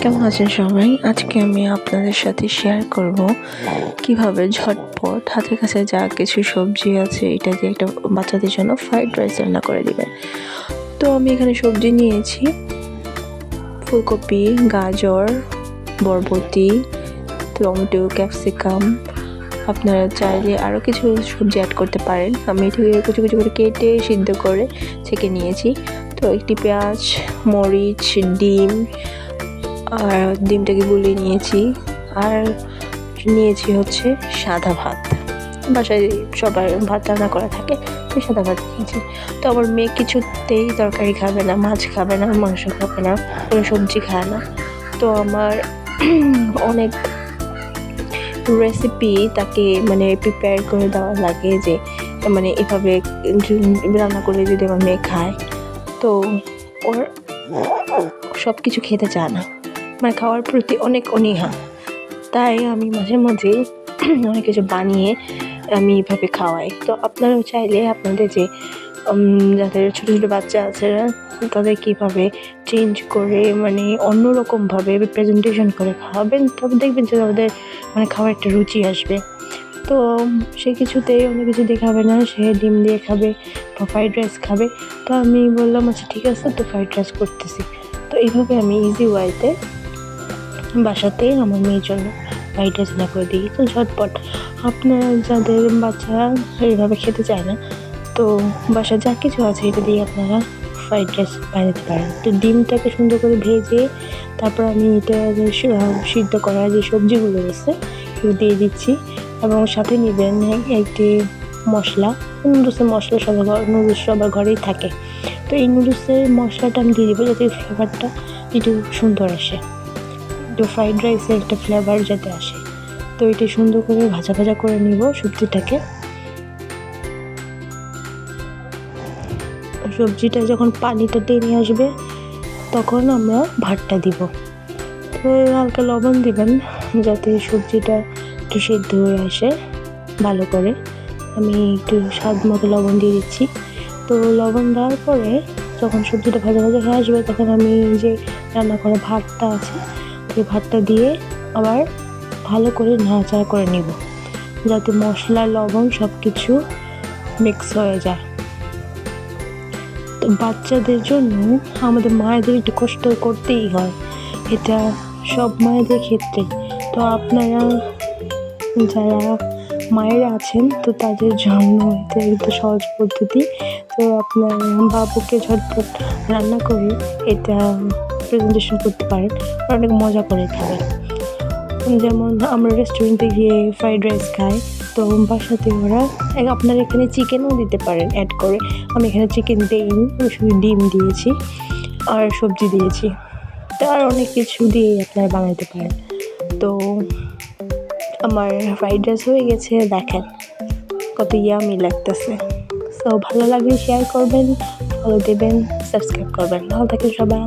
কেমন আছেন সবাই? আজকে আমি আপনাদের সাথে শেয়ার করব কীভাবে ঝটপট হাতের কাছে যা কিছু সবজি আছে, এটা দিয়ে একটা বাচ্চাদের জন্য ফ্রাইড রাইস রান্না করে দিবেন। তো আমি এখানে সবজি নিয়েছি। ফুলকপি, গাজর, বরবটি, টমেটো, ক্যাপসিকাম। আপনারা চাইলে আরও কিছু সবজি অ্যাড করতে পারেন। আমি এটাকে কুচি কুচি করে কেটে সিদ্ধ করে ছেঁকে নিয়েছি। তো একটি পেঁয়াজ, মরিচ, ডিম আর ডিমটাকে গুলিয়ে নিয়েছি। আর নিয়েছি হচ্ছে সাদা ভাত। বাসায় সবার ভাত রান্না করা থাকে তো সাদা ভাত নিয়েছি। তো আমার মেয়ে কিছুতেই তরকারি খাবে না, মাছ খাবে না, মাংস খাবে না, কোনো সবজি খায় না। তো আমার অনেক রেসিপি তাকে মানে প্রিপেয়ার করে দেওয়া লাগে যে মানে এভাবে রান্না করে যদি আমার মেয়ে খায়। তো ওর সব কিছু খেতে চায় না। মানে খাওয়ার প্রতি অনেক অনীহা। তাই আমি মাঝে মাঝে অনেক কিছু বানিয়ে আমি এভাবে খাওয়াই। তো আপনারাও চাইলে আপনাদের যে যাদের ছোটো ছোটো বাচ্চা আছে, তাদের কীভাবে চেঞ্জ করে মানে অন্যরকমভাবে প্রেজেন্টেশন করে খাওয়াবেন তবে দেখবেন যে তাদের মানে খাওয়ার একটা রুচি আসবে। তো সে কিছুতেই অন্য কিছু দেখাবে না, সে ডিম দিয়ে খাবে বা ফ্রাইড রাইস খাবে। তো আমি বললাম আচ্ছা ঠিক আছে, তো ফ্রাইড রাইস করতেছি। তো এইভাবে আমি ইজি ওয়াইতে বাসাতেই আমার মেয়ের জন্য ফ্রাইড রাইস করে দিই। তো ঝটপট আপনারা যাদের বাচ্চা এইভাবে খেতে চায় না, তো বাসা যা কিছু আছে এটা দিয়ে আপনারা ফ্রাইড রাইস বানাতে পারেন। তো ডিমটাকে সুন্দর করে ভেজে তারপর আমি এটা সিদ্ধ করা যে সবজিগুলো রয়েছে, এগুলো দিয়ে দিচ্ছি। এবং সাথে নেবেন একটি মশলা, নুডলসের মশলা সবার নুডলস সবার ঘরেই থাকে। তো এই নুডলসের মশলাটা আমি দিয়ে দেবো যাতে ফ্লেভারটা একটু সুন্দর আসে। একটু ফ্রাইড রাইসের একটা ফ্লেভার যাতে আসে। তো এটা সুন্দর করে ভাজা ভাজা করে নিব সবজিটাকে। সবজিটা যখন পানিটা টেনে আসবে, তখন আমরা ভাতটা দিব। তো হালকা লবণ দিবেন, যাতে সবজিটা একটু সেদ্ধ হয়ে আসে ভালো করে। আমি একটু স্বাদ মতো লবণ দিয়ে দিচ্ছি। তো লবণ দেওয়ার পরে যখন সবজিটা ভাজা ভাজা হয়ে আসবে, তখন আমি যে রান্না করা ভাতটা আছে ওই ভাতটা দিয়ে আবার ভালো করে নাড়াচাড়া করে নিব, যাতে মশলা, লবণ সব কিছু মিক্স হয়ে যায়। তো বাচ্চাদের জন্য আমাদের মায়েদের একটু কষ্ট করতেই হয়, এটা সব মায়েদের ক্ষেত্রে। তো আপনারা যারা মায়েরা আছেন, তো তাদের জন্য এটা একটু সহজ পদ্ধতি। তো আপনার বাবুকে ঝটপট রান্না করে এটা প্রেজেন্টেশন করতে পারেন। অনেক মজা করে খাবেন যেমন আমরা রেস্টুরেন্টে গিয়ে ফ্রাইড রাইস খাই, তো বাসাতে ওরা আপনার এখানে চিকেনও দিতে পারেন অ্যাড করে। আমি এখানে চিকেন দিইনি, আমি শুধু ডিম দিয়েছি আর সবজি দিয়েছি। তো আর অনেক কিছু দিয়ে আপনারা বানাতে পারেন। তো আমার ফ্রাইড রাইস হয়ে গেছে, দেখেন কত ইয়ামি লাগতেছে। সো ভালো লাগলে শেয়ার করবেন ফলো দেবেন সাবস্ক্রাইব করবেন। ভালো থাকেন সবাই